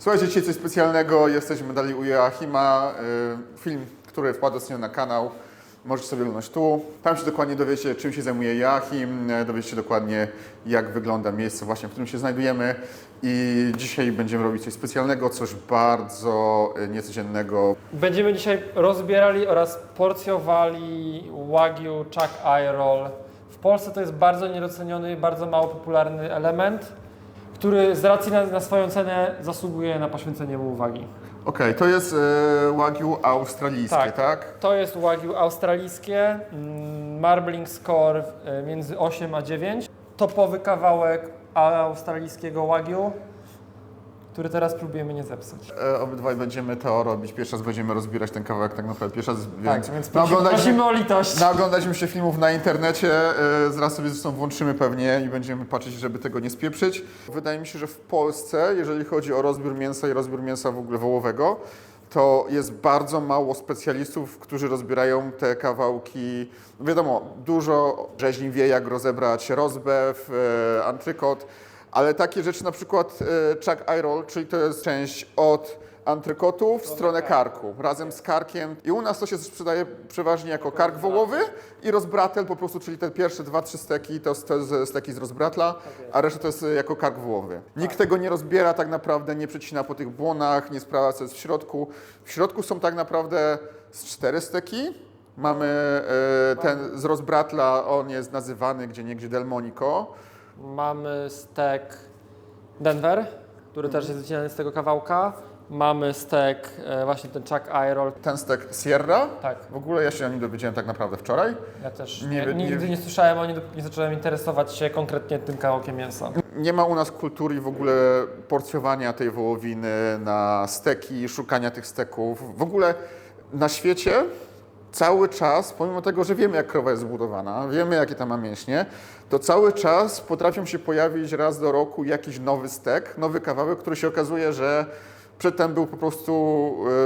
Słuchajcie, dzisiaj coś specjalnego. Jesteśmy dalej u Joachima. Y, Film, który wpadł ostatnio na kanał. Możecie sobie oglądać tu. Tam się dokładnie dowiecie, czym się zajmuje Joachim. e, Dowiecie się dokładnie, jak wygląda miejsce właśnie, w którym się znajdujemy. I dzisiaj będziemy robić coś specjalnego, coś bardzo e, niecodziennego. Będziemy dzisiaj rozbierali oraz porcjowali Wagyu Chuck Eye Roll. W Polsce to jest bardzo niedoceniony, bardzo mało popularny element, który z racji na, na swoją cenę zasługuje na poświęcenie mu uwagi. Okej, to jest e, Wagyu australijskie, Tak. tak? To jest Wagyu australijskie, mm, marbling score e, między 8 a 9. Topowy kawałek australijskiego Wagyu, który teraz próbujemy nie zepsuć. E, obydwaj będziemy to robić. Pierwszy raz będziemy rozbierać ten kawałek tak naprawdę pierwszy raz, Tak, więc, więc prosimy, o litość. Naoglądaliśmy się filmów na internecie, e, zaraz sobie zresztą włączymy pewnie i będziemy patrzeć, żeby tego nie spieprzyć. Wydaje mi się, że w Polsce, jeżeli chodzi o rozbiór mięsa i rozbiór mięsa w ogóle wołowego, to jest bardzo mało specjalistów, którzy rozbierają te kawałki. Wiadomo, dużo rzeźni wie, jak rozebrać rozbew, e, antrykot, ale takie rzeczy na przykład e, chuck eye roll, czyli to jest część od antrykotu w stronę karku, razem z karkiem. I u nas to się sprzedaje przeważnie jako kark wołowy i rozbratel po prostu, czyli te pierwsze dwa, trzy steki to, to jest steki z rozbratla, a reszta to jest e, jako kark wołowy. Nikt tego nie rozbiera tak naprawdę, nie przecina po tych błonach, nie sprawdza co jest w środku. W środku są tak naprawdę z cztery steki. Mamy e, ten z rozbratla, on jest nazywany gdzie niegdzie Delmonico. Mamy stek Denver, który też jest wycinany z tego kawałka. Mamy stek, e, właśnie ten Chuck Eye Roll. Ten stek Sierra. Tak, W ogóle ja się o nim dowiedziałem tak naprawdę wczoraj. ja też Nie nie, wy- nie- nigdy nie, słyszałem o nim, dopóki nie zacząłem interesować się konkretnie tym kawałkiem mięsa. Nie ma u nas kultury w ogóle porcjowania tej wołowiny na steki, szukania tych steków. W ogóle na świecie cały czas, pomimo tego, że wiemy jak krowa jest zbudowana, wiemy jakie tam ma mięśnie, to cały czas potrafią się pojawić raz do roku jakiś nowy stek, nowy kawałek, który się okazuje, że przedtem był po prostu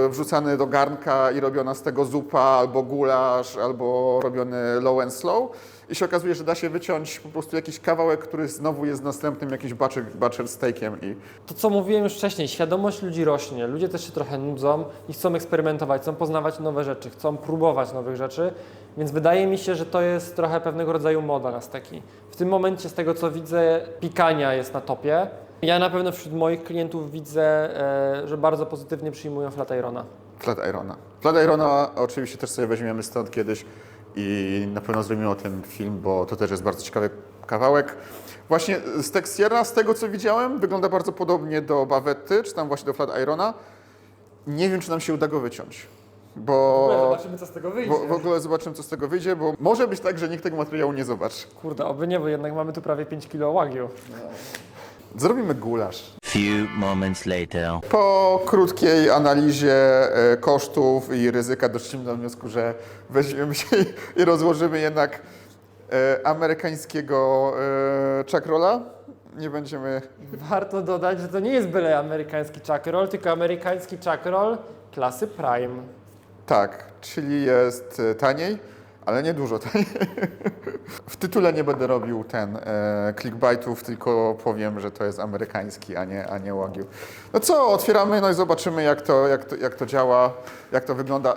e, wrzucany do garnka i robiona z tego zupa, albo gulasz, albo robiony low and slow. I się okazuje, że da się wyciąć po prostu jakiś kawałek, który znowu jest następnym jakimś butcher, butcher steakiem. I To, co mówiłem już wcześniej, świadomość ludzi rośnie, ludzie też się trochę nudzą i chcą eksperymentować, chcą poznawać nowe rzeczy, chcą próbować nowych rzeczy, więc wydaje mi się, że to jest trochę pewnego rodzaju moda na steki. W tym momencie, z tego co widzę, pikania jest na topie. Ja na pewno wśród moich klientów widzę, e, że bardzo pozytywnie przyjmują flat irona. Flat Irona. Flat Irona oczywiście też sobie weźmiemy stąd kiedyś i na pewno zrobimy o tym film, bo to też jest bardzo ciekawy kawałek. Właśnie stek Sierra, z tego co widziałem, wygląda bardzo podobnie do Bawetty, czy tam właśnie do Flat Irona. Nie wiem, czy nam się uda go wyciąć. Bo... co z tego Bo w ogóle zobaczymy, co z tego wyjdzie, bo może być tak, że nikt tego materiału nie zobaczy. Kurde, oby nie, bo jednak mamy tu prawie 5 kg wagyu. Zrobimy gulasz. Few moments later. Po krótkiej analizie e, kosztów i ryzyka doszliśmy do wniosku, że weźmiemy się i- i rozłożymy jednak e, amerykańskiego e, chuckrolla. Nie będziemy... Warto dodać, że to nie jest byle amerykański chuck roll, tylko amerykański chuck roll klasy Prime. Tak, czyli jest e, taniej, ale nie dużo taniej. W tytule nie będę robił ten e, clickbaitów, tylko powiem, że to jest amerykański, a nie, a nie Wagyu. No co, otwieramy, no i zobaczymy jak to, jak to, jak to działa, jak to wygląda.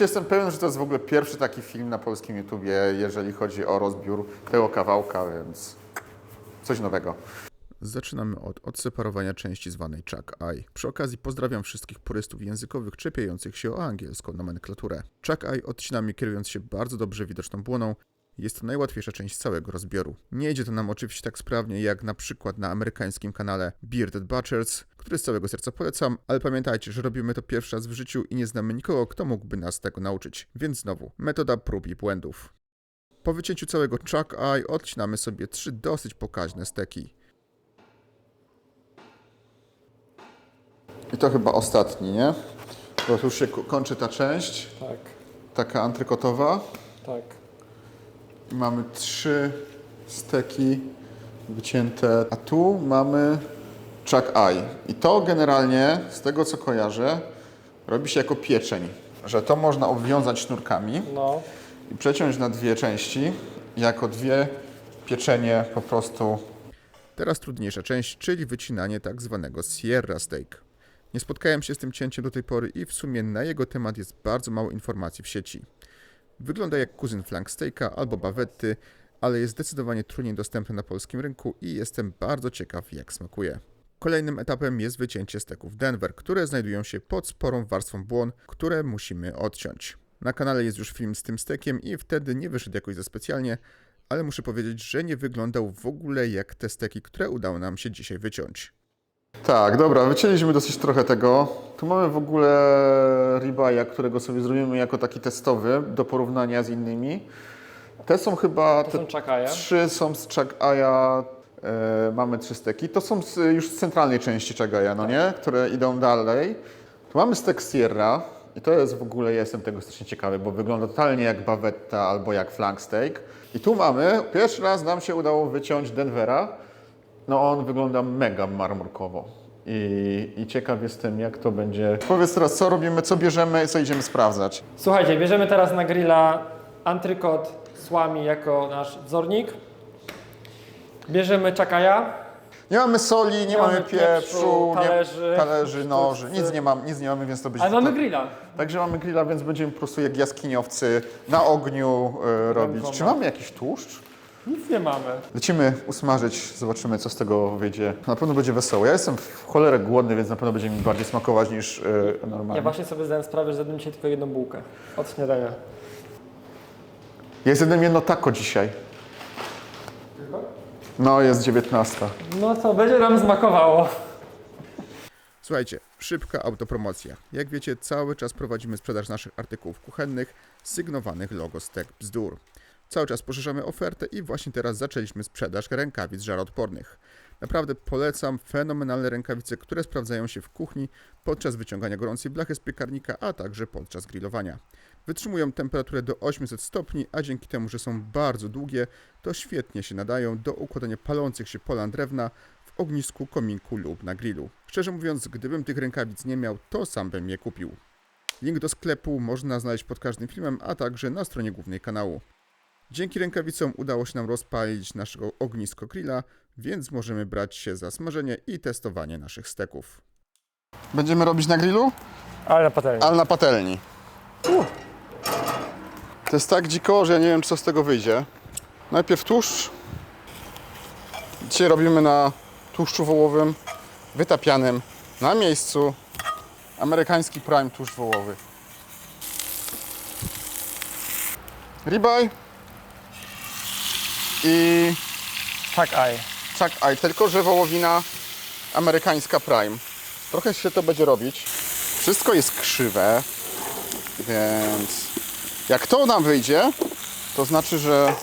Jestem pewien, że to jest w ogóle pierwszy taki film na polskim YouTubie, jeżeli chodzi o rozbiór tego kawałka, więc coś nowego. Zaczynamy od odseparowania części zwanej Chuck Eye. Przy okazji pozdrawiam wszystkich purystów językowych czepiających się o angielską nomenklaturę. Chuck Eye odcinamy kierując się bardzo dobrze widoczną błoną. Jest to najłatwiejsza część całego rozbioru. Nie idzie to nam oczywiście tak sprawnie jak na przykład na amerykańskim kanale Bearded Butchers, który z całego serca polecam, ale pamiętajcie, że robimy to pierwszy raz w życiu i nie znamy nikogo, kto mógłby nas tego nauczyć. Więc znowu, metoda prób i błędów. Po wycięciu całego Chuck Eye odcinamy sobie trzy dosyć pokaźne steki. I to chyba ostatni, nie? Bo tu już się ko- kończy ta część, Tak, taka antrykotowa. tak. I mamy trzy steki wycięte, a tu mamy chuck eye. I to generalnie, z tego co kojarzę, robi się jako pieczeń. że to można obwiązać sznurkami No. I przeciąć na dwie części, jako dwie pieczenie po prostu. Teraz trudniejsza część, czyli wycinanie tak zwanego Sierra Steak. Nie spotkałem się z tym cięciem do tej pory i w sumie na jego temat jest bardzo mało informacji w sieci. Wygląda jak kuzyn flank steaka albo bawetty, ale jest zdecydowanie trudniej dostępny na polskim rynku i jestem bardzo ciekaw jak smakuje. Kolejnym etapem jest wycięcie steków Denver, które znajdują się pod sporą warstwą błon, które musimy odciąć. Na kanale jest już film z tym stekiem i wtedy nie wyszedł jakoś za specjalnie, ale muszę powiedzieć, że nie wyglądał w ogóle jak te steki, które udało nam się dzisiaj wyciąć. Tak, dobra, wycięliśmy dosyć trochę tego. Tu mamy w ogóle ribeye, którego sobie zrobimy jako taki testowy do porównania z innymi. Te są chyba. To te są. Trzy są z Chagaja. E, mamy trzy steki. To są z, już z centralnej części Chagaja, no nie? Które idą dalej. Tu mamy stek Sierra. I to jest w ogóle, jestem tego strasznie ciekawy, bo wygląda totalnie jak bawetta albo jak flank steak. I tu mamy, pierwszy raz nam się udało wyciąć Denvera. No on wygląda mega marmurkowo. I, I ciekaw jestem, jak to będzie. Powiedz teraz, co robimy, co bierzemy co idziemy sprawdzać. Słuchajcie, bierzemy teraz na grilla antrykot słami jako nasz wzornik. Bierzemy czakaja. Nie mamy soli, nie, mamy, mamy pieprzu, pieprzu, nie, talerzy, talerzy, noży, nic nie, mam, nic nie mamy, więc to będzie... Ale mamy grilla. Także mamy grilla, więc będziemy po prostu jak jaskiniowcy na ogniu e, robić. Czy mamy jakiś tłuszcz? Nic nie mamy. Lecimy usmażyć, zobaczymy co z tego wyjdzie. Na pewno będzie wesoło. Ja jestem w cholerę głodny, więc na pewno będzie mi bardziej smakować niż e, normalnie. Ja właśnie sobie zdałem sprawę, że zjadłem dzisiaj tylko jedną bułkę od śniadania. Ja zjadłem jedno taco dzisiaj. No, jest 19. No to będzie nam smakowało. Słuchajcie, szybka autopromocja. Jak wiecie, cały czas prowadzimy sprzedaż naszych artykułów kuchennych sygnowanych logo Stek Bzdur. Cały czas poszerzamy ofertę i właśnie teraz zaczęliśmy sprzedaż rękawic żaroodpornych. Naprawdę polecam fenomenalne rękawice, które sprawdzają się w kuchni podczas wyciągania gorącej blachy z piekarnika, a także podczas grillowania. Wytrzymują temperaturę do 800 stopni, a dzięki temu, że są bardzo długie, to świetnie się nadają do układania palących się polan drewna w ognisku, kominku lub na grillu. Szczerze mówiąc, gdybym tych rękawic nie miał, to sam bym je kupił. Link do sklepu można znaleźć pod każdym filmem, a także na stronie głównej kanału. Dzięki rękawicom udało się nam rozpalić naszego ognisko grilla, więc możemy brać się za smażenie i testowanie naszych steków. Będziemy robić na grillu? Ale na patelni. Ale na patelni. To jest tak dziko, że ja nie wiem, co z tego wyjdzie. Najpierw tłuszcz. Dzisiaj robimy na tłuszczu wołowym, wytapianym, na miejscu. Amerykański prime tłuszcz wołowy. Ribeye i Tak, aj. Chuck Eye, tylko że wołowina amerykańska Prime. Trochę się to będzie robić. Wszystko jest krzywe, więc jak to nam wyjdzie, to znaczy, że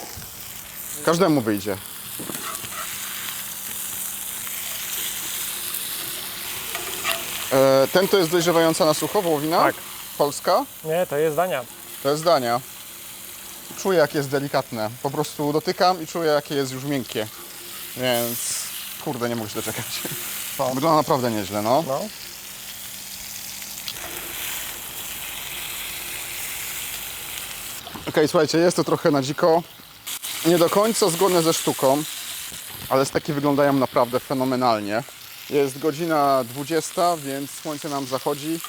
każdemu wyjdzie. E, Ten to jest dojrzewająca na sucho wołowina? Tak. Polska? Nie, to jest dania. To jest dania. Czuję, jakie jest delikatne. Po prostu dotykam i czuję, jakie jest już miękkie. Więc kurde, nie mogę się doczekać. Wygląda naprawdę nieźle, no. No. Okej, słuchajcie, jest to trochę na dziko. Nie do końca zgodne ze sztuką, ale steki wyglądają naprawdę fenomenalnie. Jest godzina 20, więc słońce nam zachodzi.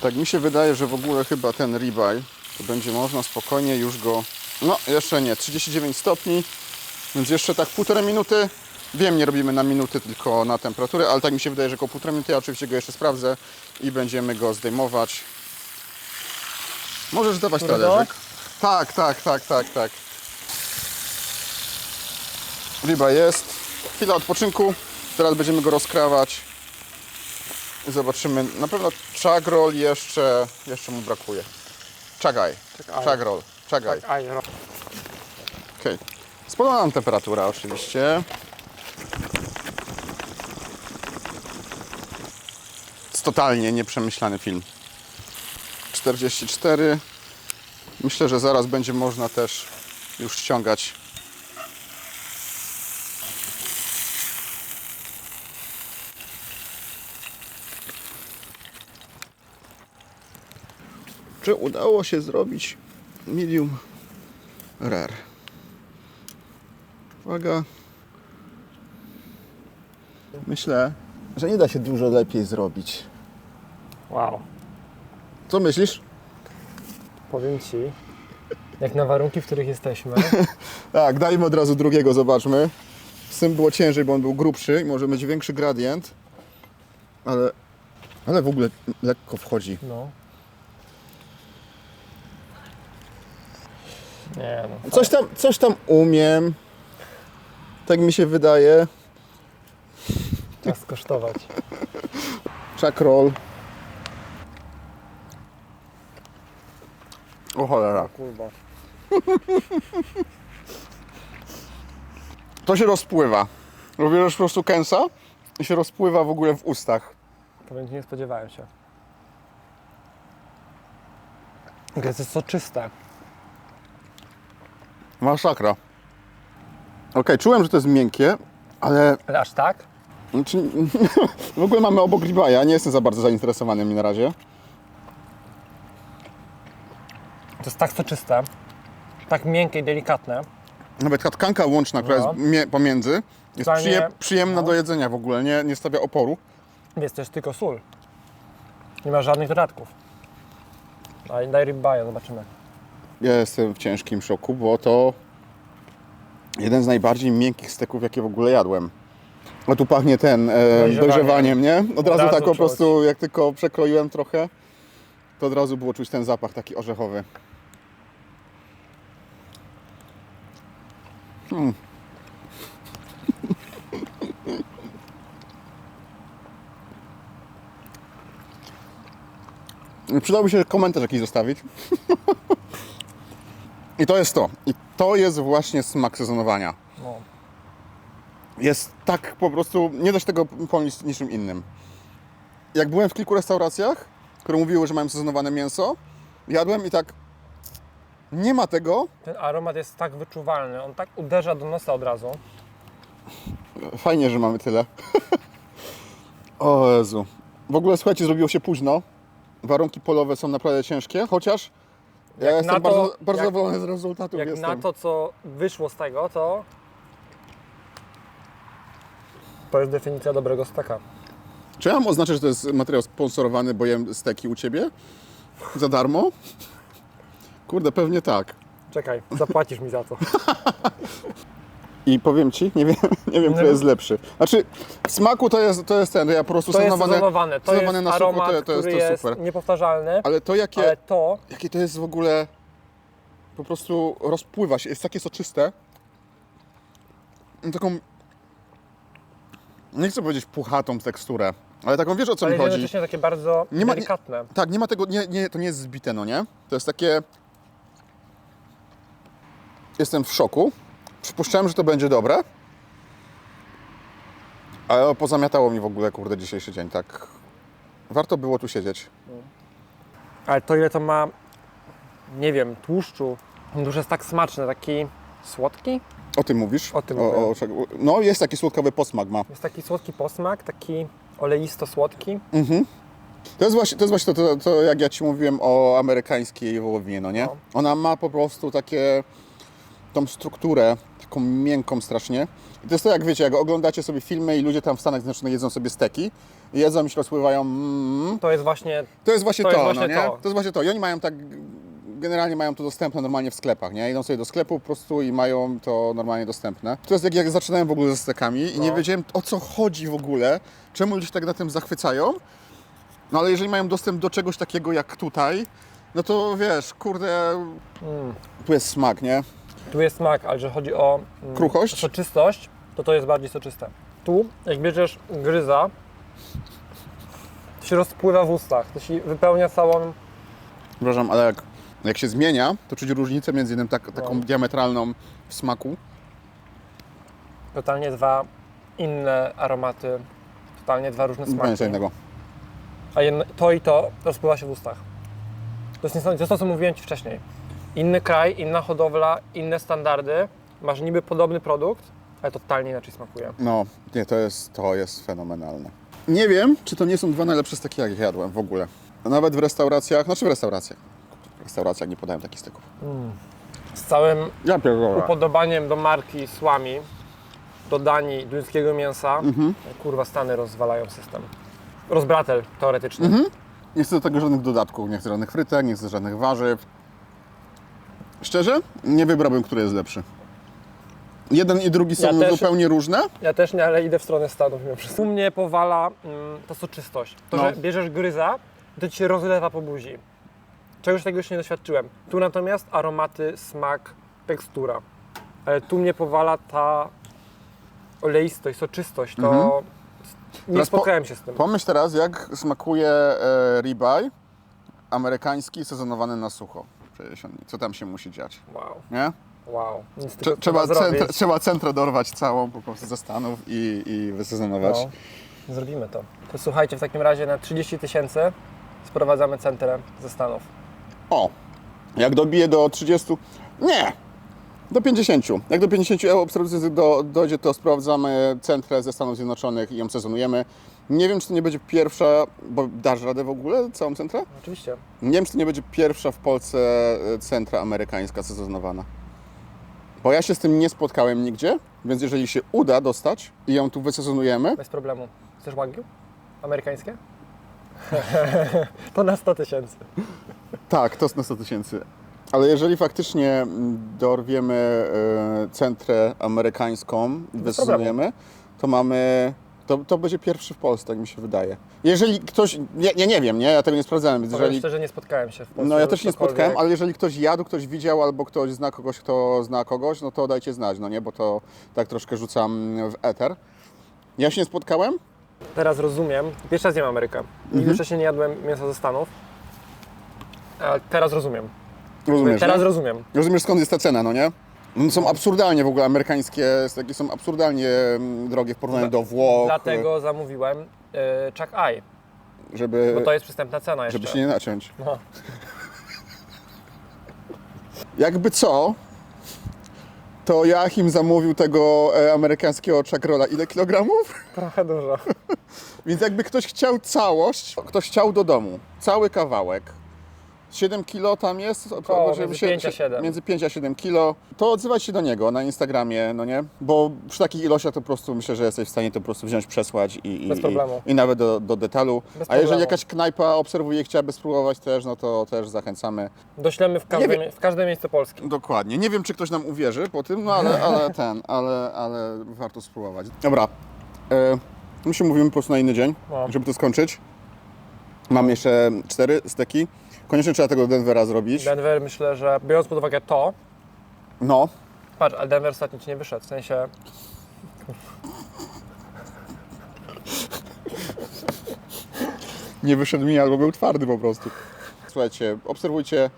Tak mi się wydaje, że w ogóle chyba ten ribeye to będzie można spokojnie już go... No, jeszcze nie, 39 stopni, więc jeszcze tak półtorej minuty. Wiem, nie robimy na minuty, tylko na temperaturę, ale tak mi się wydaje, że około półtorej minuty. Ja oczywiście go jeszcze sprawdzę i będziemy go zdejmować. Możesz dawać talerzyk. Tak, tak, tak, tak, tak. Ryba jest. Chwila odpoczynku. Teraz będziemy go rozkrawać. I zobaczymy. Na pewno chagrol jeszcze, jeszcze mu brakuje. Chagaj. Chagaj. Chagrol. Chagaj. Tak, aj. Okej. Spadła nam temperatura oczywiście. Totalnie nieprzemyślany film. 44. Myślę, że zaraz będzie można też już ściągać. Czy udało się zrobić medium rare? Uwaga. Myślę, że nie da się dużo lepiej zrobić. Wow. Co myślisz? Powiem Ci, jak na warunki, w których jesteśmy, Tak, dajmy od razu drugiego, zobaczmy. Z tym było ciężej, bo on był grubszy i może mieć większy gradient. Ale, ale w ogóle lekko wchodzi. no. Nie no. Coś tam, coś tam umiem. Tak mi się wydaje. Czas skosztować. Chuck roll. O cholera. Kurwa. To się rozpływa. Robisz po prostu kęsa i się rozpływa w ogóle w ustach. Powiem Ci, nie spodziewałem się. To jest soczyste. Masakra. Okej, czułem, że to jest miękkie, ale Ale aż tak? Znaczy, w ogóle mamy obok ribaja, nie jestem za bardzo zainteresowany nim na razie. To jest tak soczyste, tak miękkie i delikatne. Nawet ta tkanka łączna, która No. jest mie- pomiędzy, jest przyje- przyjemna no. do jedzenia w ogóle, nie, nie stawia oporu. Jest też tylko sól. Nie ma żadnych dodatków. A daj ribbaja, zobaczymy. Ja jestem w ciężkim szoku, bo to jeden z najbardziej miękkich steków, jakie w ogóle jadłem. A tu pachnie ten e, Dojrzewanie. dojrzewaniem, nie? Od, razu, razu tak po czuć. prostu, jak tylko przekroiłem trochę, to od razu było czuć ten zapach taki orzechowy. Przydałby się komentarz jakiś zostawić. I to jest to. I to jest właśnie smak sezonowania. No. Jest tak po prostu, nie da się tego pomylić niczym innym. Jak byłem w kilku restauracjach, które mówiły, że mają sezonowane mięso, jadłem i tak nie ma tego. Ten aromat jest tak wyczuwalny, on tak uderza do nosa od razu. Fajnie, że mamy tyle. o Jezu. W ogóle słuchajcie, zrobiło się późno. Warunki polowe są naprawdę ciężkie, chociaż ja Jak jestem to- bardzo, bardzo jak- zadowolony z rezultatów. Jak jestem. na to, co wyszło z tego, to to jest definicja dobrego steka. Czy ja mam oznaczać, że to jest materiał sponsorowany, bo jem steki u Ciebie? Za darmo? Kurde, pewnie tak. Czekaj, zapłacisz mi za to. I powiem Ci, nie wiem, nie wiem, który No. jest lepszy. Znaczy, w smaku to jest, to jest ten, ja po prostu To jest sezonowane, sezonowane, to sezonowane jest na sucho, aromat, to, to jest który to jest super. niepowtarzalny, Ale to jakie, ale to jakie to jest w ogóle, po prostu rozpływa się, jest takie soczyste. Taką, nie chcę powiedzieć puchatą teksturę, ale taką, wiesz o co ale mi chodzi? jednocześnie takie bardzo Nie ma- nie- delikatne. Tak, nie ma tego, nie, nie, to nie jest zbite, no nie? To jest takie... Jestem w szoku. Przypuszczałem, że to będzie dobre. Ale pozamiatało mi w ogóle, kurde, dzisiejszy dzień, tak... Warto było tu siedzieć. Ale to ile to ma, nie wiem, tłuszczu, już jest tak smaczne, taki słodki. O tym mówisz? O tym mówię. No, jest taki słodkowy posmak ma. Jest taki słodki posmak, taki oleisto-słodki. To jest właśnie to, jest właśnie to, to, to jak ja Ci mówiłem o amerykańskiej wołowinie, no nie? No. Ona ma po prostu takie, tą strukturę, taką miękką strasznie. I to jest to, jak wiecie, jak oglądacie sobie filmy i ludzie tam w Stanach Zjednoczonych jedzą sobie steki, jedzą i się rozpływają, mm, To jest właśnie, to jest właśnie To to, jest no właśnie nie? to. To jest właśnie to. I oni mają tak, generalnie mają to dostępne normalnie w sklepach, nie? Idą sobie do sklepu po prostu i mają to normalnie dostępne. To jest jak, jak zaczynałem w ogóle ze stekami i nie No. wiedziałem o co chodzi w ogóle, czemu ludzie się tak na tym zachwycają. No ale jeżeli mają dostęp do czegoś takiego jak tutaj, no to wiesz, kurde, mm, tu jest smak, nie? Tu jest smak, ale że chodzi o mm, Kruchość? soczystość, to to jest bardziej soczyste. Tu, jak bierzesz gryza, to się rozpływa w ustach, to się wypełnia całą, Przepraszam, ale jak, jak się zmienia, to czuć różnicę między jednym tak, taką No. diametralną w smaku. totalnie dwa inne aromaty, totalnie dwa różne Zupełnie co smaki. innego. A jedno, to i to rozpływa się w ustach. To jest, niesamowite. to jest to, co mówiłem Ci wcześniej. Inny kraj, inna hodowla, inne standardy. Masz niby podobny produkt, ale totalnie inaczej smakuje. No, nie, to jest, to jest fenomenalne. Nie wiem, czy to nie są dwa najlepsze steki, jakie jadłem w ogóle. Nawet w restauracjach, znaczy w restauracjach. restauracjach nie podają takich steków. Z całym Ja pierdolę. upodobaniem do marki Słami, do Danii, duńskiego mięsa, kurwa, Stany rozwalają system. Rozbratel, teoretycznie. Nie chcę do tego żadnych dodatków, nie chcę żadnych frytek, nie chcę żadnych warzyw. Szczerze, nie wybrałbym, który jest lepszy. Jeden i drugi są Ja też- zupełnie różne. Ja też nie, ale idę w stronę Stanów mimo wszystko. U mnie powala mm, ta soczystość. To, No. że bierzesz gryza, to ci się rozlewa po buzi. Czegoś tego jeszcze nie doświadczyłem. Tu natomiast aromaty, smak, tekstura. Ale tu mnie powala ta oleistość, soczystość. To nie Teraz po- spotkałem się z tym. Pomyśl teraz, jak smakuje e, ribeye amerykański sezonowany na sucho. Przecież on- Co tam się musi dziać, Wow, nie? wow. Nic Trze- trzeba, centra, trzeba centrę dorwać całą po prostu ze Stanów i, i wysezonować. No, zrobimy to. To słuchajcie, w takim razie na 30 tysięcy sprowadzamy centrę ze Stanów. O, jak dobiję do 30, nie, do 50. Jak do 50 euro obserwacji do, dojdzie, to sprawdzamy centrę ze Stanów Zjednoczonych i ją sezonujemy. Nie wiem, czy to nie będzie pierwsza, bo dasz radę w ogóle całą centrę? Oczywiście. Nie wiem, czy to nie będzie pierwsza w Polsce e, centra amerykańska sezonowana. Bo ja się z tym nie spotkałem nigdzie, więc jeżeli się uda dostać i ją tu wysezonujemy, Bez problemu. Chcesz wagyu? Amerykańskie? to na 100 tysięcy. Tak, to na 100 tysięcy. Ale jeżeli faktycznie mm, dorwiemy e, centrę amerykańską i wysezonujemy, to mamy. To, to będzie pierwszy w Polsce, tak mi się wydaje. Jeżeli ktoś. Ja, ja nie wiem, nie? Ja tego nie sprawdzałem, więc Powiem jeżeli. szczerze, nie spotkałem się w Polsce. No ja też nie cokolwiek. spotkałem, ale jeżeli ktoś jadł, ktoś widział albo ktoś zna kogoś, kto zna kogoś, no to dajcie znać, no nie? Bo to tak troszkę rzucam w eter. Ja się nie spotkałem, Teraz rozumiem. Pierwszy raz jem Amerykę. Nigdy Mhm. wcześniej nie jadłem mięsa ze Stanów. A teraz rozumiem. rozumiesz, teraz nie? rozumiem. Rozumiesz skąd jest ta cena, no nie? No są absurdalnie w ogóle amerykańskie, takie są absurdalnie mm, drogie w porównaniu do Włoch, Dlatego zamówiłem y, Chuck Eye, żeby, bo to jest przystępna cena jeszcze. żeby się nie naciąć. No. Jakby co, to Joachim zamówił tego e, amerykańskiego czagrola ile kilogramów? Trochę dużo. Więc jakby ktoś chciał całość, ktoś chciał do domu, cały kawałek, 7 kilo tam jest, Koło, między 5 a 7. między 5 a 7 kilo, to odzywaj się do niego na Instagramie, no nie? Bo przy takich ilościach to po prostu myślę, że jesteś w stanie to po prostu wziąć, przesłać i, i, Bez problemu. i, i nawet do, do detalu. Bez a jeżeli problemu. jakaś knajpa obserwuje i chciałaby spróbować też, no to też zachęcamy. Doślemy w wiem. w każde miejsce Polski. Dokładnie. Nie wiem, czy ktoś nam uwierzy po tym, no ale, ale ten, ale, ale warto spróbować. Dobra. E, my się mówimy po prostu na inny dzień, No. żeby to skończyć. Mam jeszcze cztery steki. Koniecznie trzeba tego Denvera zrobić. Denver myślę, że biorąc pod uwagę to, No. patrz, ale Denver ostatnio ci nie wyszedł, w sensie Nie wyszedł mi, albo był twardy po prostu. Słuchajcie, obserwujcie,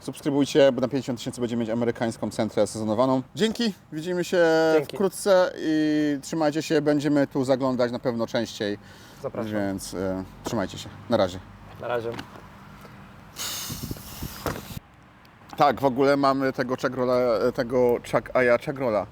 subskrybujcie, bo na 50 tysięcy będziemy mieć amerykańską centrę sezonowaną. Dzięki, widzimy się Dzięki. wkrótce i trzymajcie się, będziemy tu zaglądać na pewno częściej, zapraszam. więc e, trzymajcie się. Na razie. Na razie. Tak, w ogóle mamy tego czagrola, tego Chuck Aya Chagrola.